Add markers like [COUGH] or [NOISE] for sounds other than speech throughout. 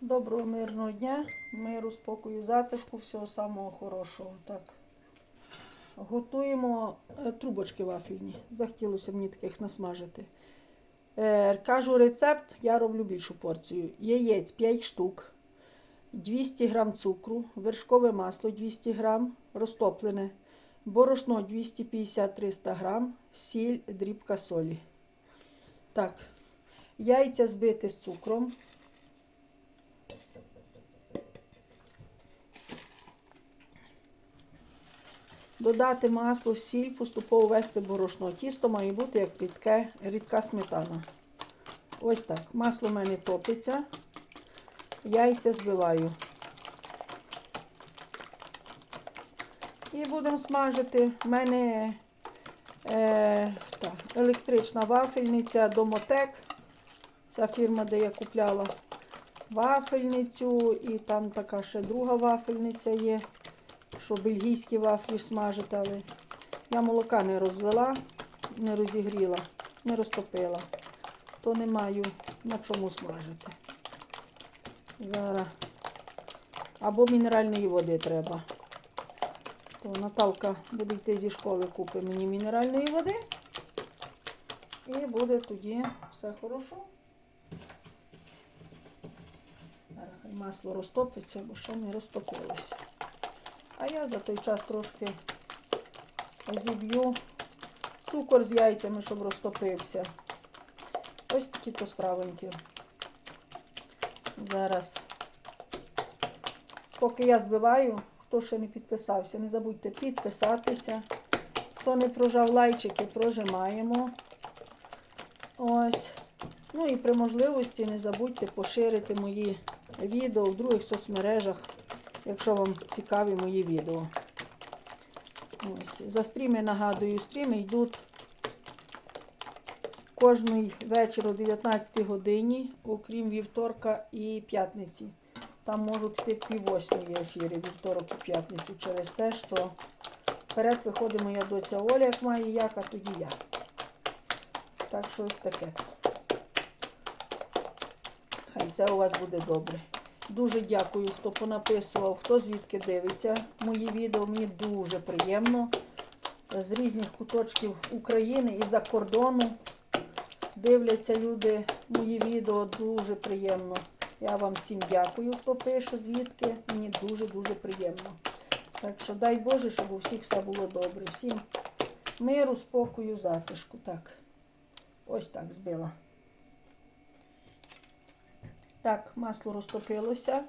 Доброго мирного дня, миру, спокою, затишку, всього самого хорошого. Так. Готуємо е, трубочки вафельні. Захотілося мені таких насмажити. Е, кажу рецепт, я роблю більшу порцію. Яєць 5 штук, 200 г цукру, вершкове масло 200 г, розтоплене, борошно 250-300 г, сіль, дрібка солі. Так, яйця збити з цукром. Додати масло, сіль, поступово ввести борошно. Тісто має бути як рідке, рідка сметана. Ось так. Масло в мене топиться. Яйця збиваю. І будемо смажити. У мене е, так, електрична вафельниця Домотек. Ця фірма, де я купляла вафельницю. І там така ще друга вафельниця є що бельгійські вафлі смажити, але я молока не розвела, не розігріла, не розтопила. То не маю на чому смажити. Зараз. Або мінеральної води треба. То Наталка буде йти зі школи, купить мені мінеральної води. І буде тоді все хорошо. Зараз масло розтопиться, бо ще не розтопилося. А я за той час трошки зіб'ю цукор з яйцями, щоб розтопився. Ось такі то справенькі. Зараз, поки я збиваю, хто ще не підписався, не забудьте підписатися. Хто не прожав лайчики, прожимаємо. Ось. Ну і при можливості не забудьте поширити мої відео в других соцмережах якщо вам цікаві мої відео. Ось. За стріми нагадую, стріми йдуть кожний вечір о 19 годині, окрім вівторка і п'ятниці. Там можуть йти пів восьмої ефіри, вівторок і п'ятницю, через те, що вперед виходить моя доця Оля, як має як, а тоді я. Так що ось таке. Хай все у вас буде добре. Дуже дякую, хто понаписував, хто звідки дивиться мої відео. Мені дуже приємно. З різних куточків України і за кордону дивляться люди мої відео. Дуже приємно. Я вам всім дякую, хто пише звідки. Мені дуже-дуже приємно. Так що дай Боже, щоб у всіх все було добре. Всім миру, спокою, затишку. Так, ось так збила. Так, масло розтопилося.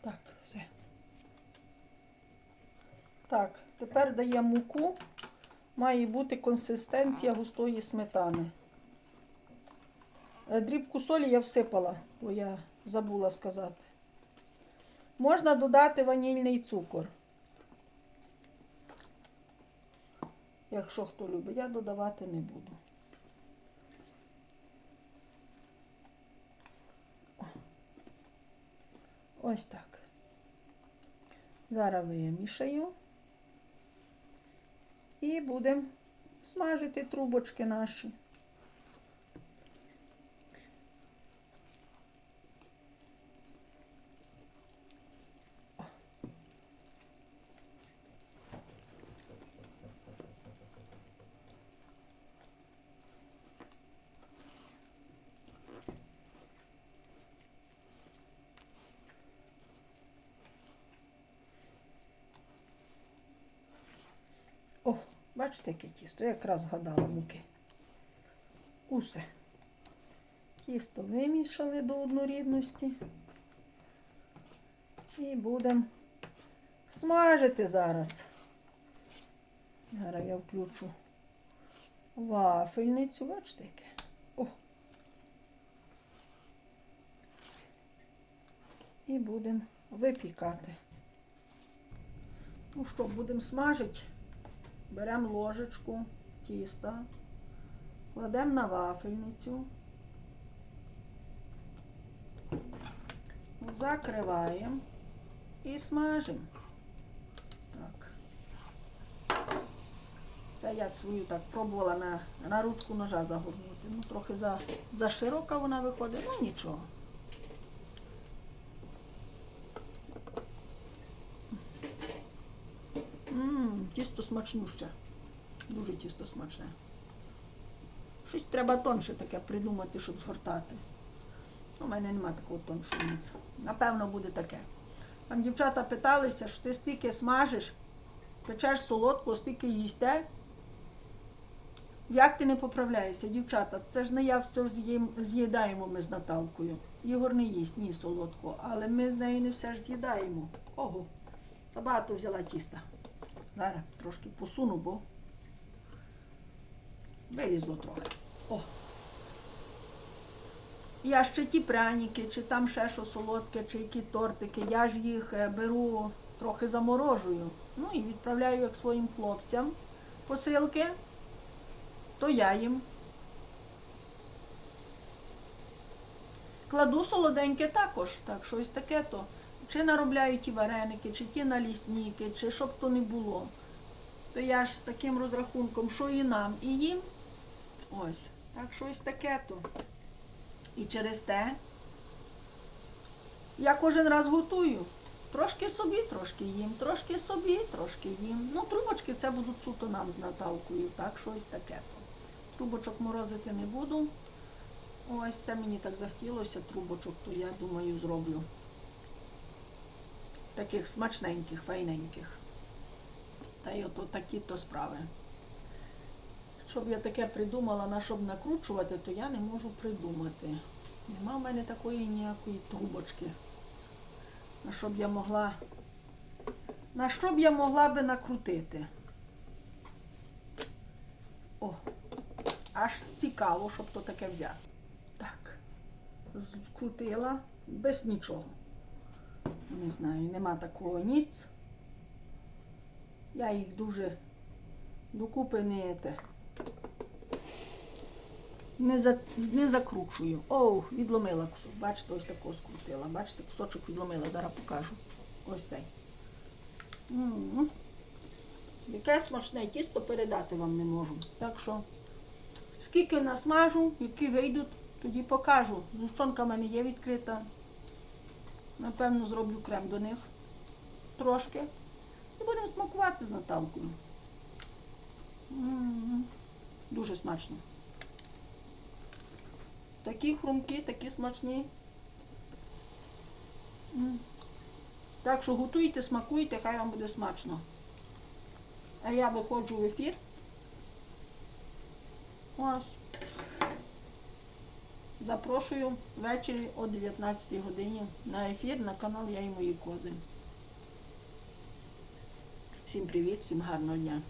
Так, все. Так, тепер даємо муку. Має бути консистенція густої сметани. Е, Дрібку солі я всипала, бо я забула сказати. Можна додати ванільний цукор. Якщо хто любить, я додавати не буду. Ось так. Зараз вимішаю. І будемо смажити трубочки наші. О, бачите, яке тісто? Я якраз вгадала муки. Усе. Тісто вимішали до однорідності. І будемо смажити зараз. Зараз я включу вафельницю. Бачите, яке? О. І будемо випікати. Ну що, будемо смажити. Беремо ложечку тіста, кладемо на вафельницю, закриваємо і смажимо. Так. Це я свою так пробувала на, на ручку ножа загорнути. Ну, трохи за, за широка вона виходить, ну нічого. Тісто смачнюще. Дуже тісто смачне. Щось треба тонше таке придумати, щоб згортати. У мене нема такого тоншого ніц. Напевно, буде таке. Там дівчата питалися, що ти стільки смажиш, печеш солодко, стільки їсте. Як ти не поправляєшся, дівчата? Це ж не я все з'їдаємо ми з Наталкою. Ігор не їсть, ні солодко, але ми з нею не все ж з'їдаємо. Ого, забагато взяла тіста. Зараз трошки посуну, бо вилізло трохи. О. Я ще ті пряники, чи там ще що солодке, чи які тортики, я ж їх е, беру, трохи заморожую. Ну і відправляю як своїм хлопцям посилки, то я їм. Кладу солоденьке також, так щось таке то. Чи наробляю ті вареники, чи ті налісники, чи щоб то не було. То я ж з таким розрахунком, що і нам, і їм. Ось, так щось таке то. І через те я кожен раз готую. Трошки собі, трошки їм, трошки собі, трошки їм. Ну, трубочки це будуть суто нам з Наталкою, так, щось таке то. Трубочок морозити не буду. Ось це мені так захотілося трубочок, то я думаю зроблю. Таких смачненьких, файненьких. Та й ото такі то справи. Щоб я таке придумала, на щоб накручувати, то я не можу придумати. Нема в мене такої ніякої трубочки. На що б я могла. На що б я могла би накрутити? О, аж цікаво, щоб то таке взяти. Так, скрутила без нічого. Не знаю, нема такого ніц. Я їх дуже докупи не те. Не, за, не закручую. Оу, відломила кусок. Бачите, ось такого скрутила. Бачите, кусочок відломила, зараз покажу. Ось цей. Яке смачне тісто передати вам не можу. Так що, скільки насмажу, які вийдуть, тоді покажу. Зущонка в мене є відкрита. Напевно, зроблю крем до них трошки. І будемо смакувати з Наталкою. Дуже смачно. Такі хрумкі, такі смачні. Так що готуйте, смакуйте, хай вам буде смачно. А я виходжу в ефір. Ось. Запрошую ввечері о 19 годині на ефір на канал Я і мої кози. Всім привіт, всім гарного дня.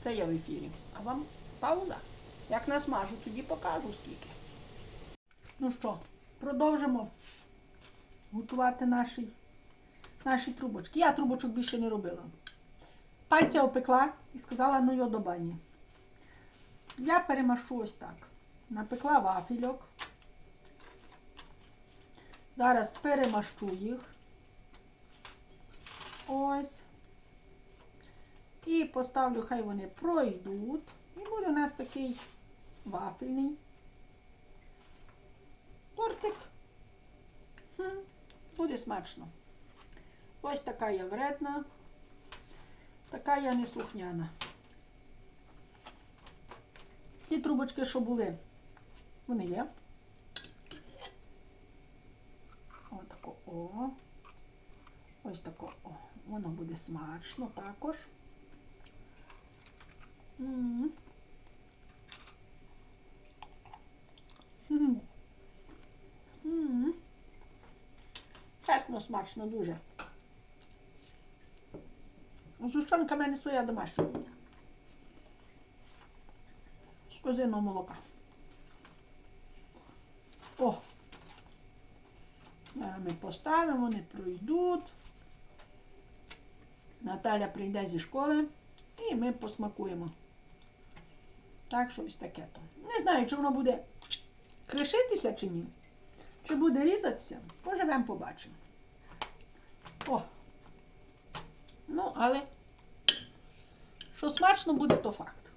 Це я в ефірі. А вам пауза. Як насмажу, тоді покажу скільки. Ну що, продовжимо готувати наші, наші трубочки. Я трубочок більше не робила. Пальця опекла і сказала, ну його до бані. Я перемашу ось так. Напекла вафельок. Зараз перемащу їх. Ось. І поставлю, хай вони пройдуть. І буде у нас такий вафельний тортик. Хм, буде смачно. Ось така я вредна, така я неслухняна. Ті трубочки, що були, вони є. О. Ось тако о. Воно буде смачно також. Чесно, смачно дуже. Зущенка в мене своя домашня. З козиного молока. О! Зараз ми поставимо, вони пройдуть. Наталя прийде зі школи, І ми посмакуємо. Так, щось таке то. Не знаю, чи воно буде кришитися чи ні. Чи буде різатися, поживемо, побачимо. О! Ну, але що смачно буде, то факт.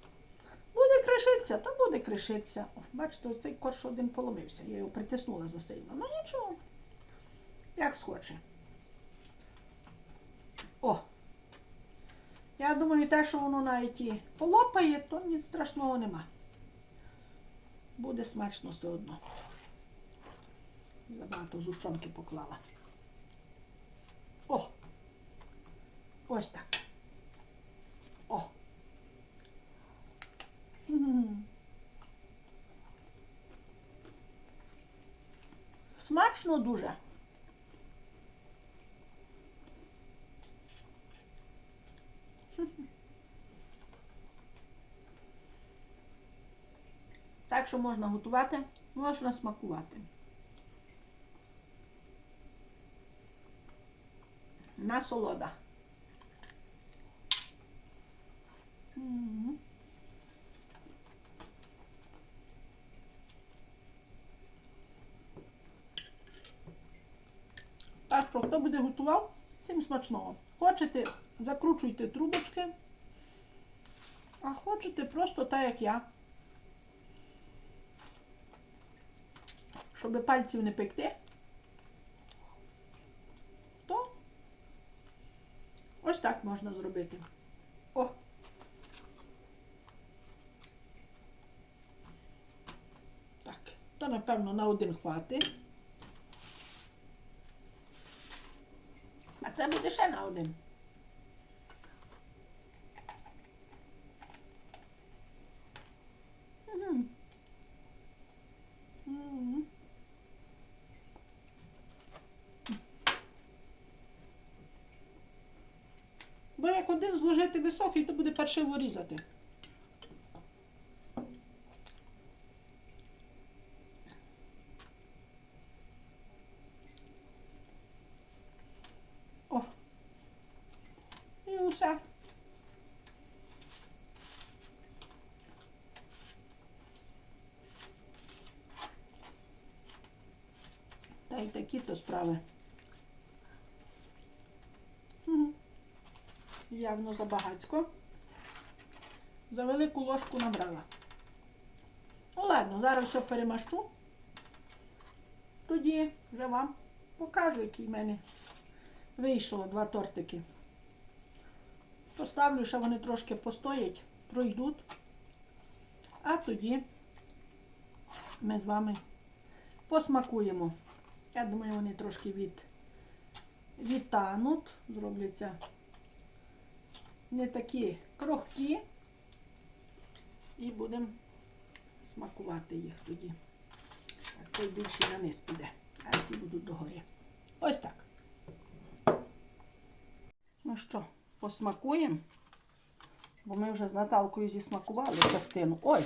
Буде кришитися, то буде кришитися. О, бачите, цей корж один поломився. Я його притиснула засильно. Ну нічого. Як схоче. О! Я думаю, те, що воно навіть і полопає, то ніч страшного нема. Буде смачно все одно. Забагато зущонки поклала. О! Ось так. О! Смачно дуже. Так що можна готувати, можна смакувати. Насолода. Так що, хто буде готував, тим смачного. Хочете, закручуйте трубочки, а хочете просто так, як я. Щоб пальців не пекти, то ось так можна зробити. О! Так, то напевно на один хватить. А це буде ще на один. Мгм. Мгм. Бо як один зложити високий, то буде паршиво різати. О. І усе. Та й такі то справи. Явно забагацько. За велику ложку набрала. Ну ладно, зараз все перемащу. Тоді вже вам покажу, який в мене вийшло два тортики. Поставлю, що вони трошки постоять, пройдуть. А тоді ми з вами посмакуємо. Я думаю, вони трошки від, відтануть, зробляться не такі крохкі. І будемо смакувати їх тоді. А цей більше на низ піде, а ці будуть догорі. Ось так. Ну що, посмакуємо, бо ми вже з Наталкою зісмакували частину. Ой!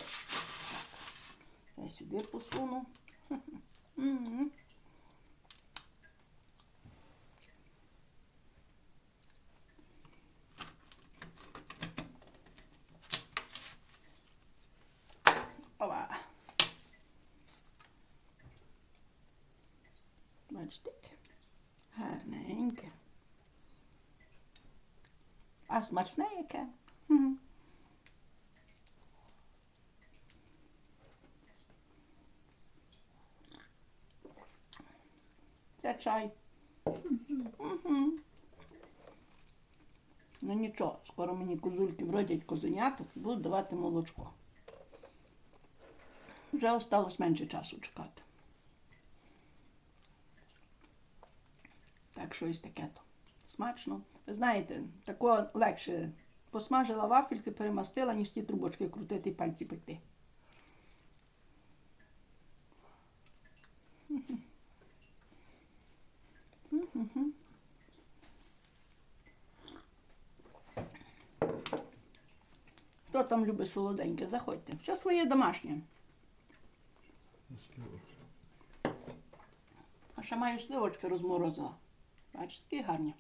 Я сюди посуну. [LAUGHS] М. Ова. Бачите? Гарненьке. А смачне яке? Це чай. Ну нічого, скоро мені козульки вродять козеняток і будуть давати молочко. Вже осталось менше часу чекати. Так, щось таке то. Смачно. Ви знаєте, тако легше посмажила вафельки, перемастила, ніж ті трубочки крутити і пальці пекти. Хто там любить солоденьке, заходьте. Все своє домашнє. А ще маю сливочки розморозила. Бачите, які гарні.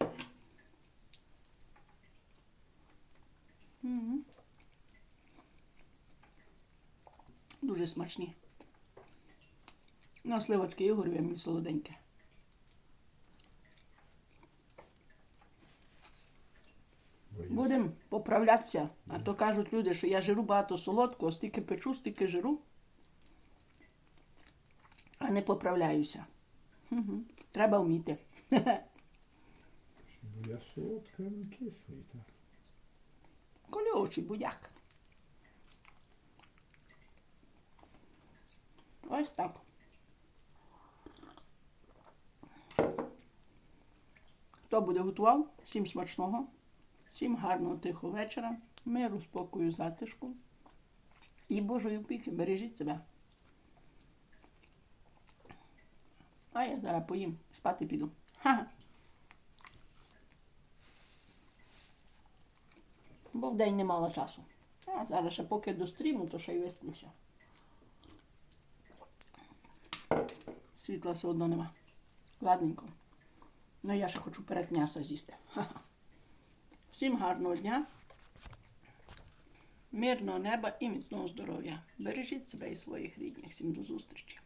Дуже смачні. На сливочки і я мені солоденьке. Будемо поправлятися, а то кажуть люди, що я жиру багато солодкого, стільки печу, стільки жиру, а не поправляюся. Треба вміти. [LAUGHS] Я солодка, кислий. Колючий будяк. Ось так. Хто буде готував? Всім смачного, всім гарного тихого вечора, миру, спокою, затишку і Божої опіки. Бережіть себе. А я зараз поїм, спати піду. Ха-ха. Бо в день не мала часу. А зараз ще поки до стріму, то ще й висплюся. Світла все одно нема. Ладненько. Ну я ще хочу перед м'яса з'їсти. Всім гарного дня, мирного неба і міцного здоров'я. Бережіть себе і своїх рідних. Всім до зустрічі.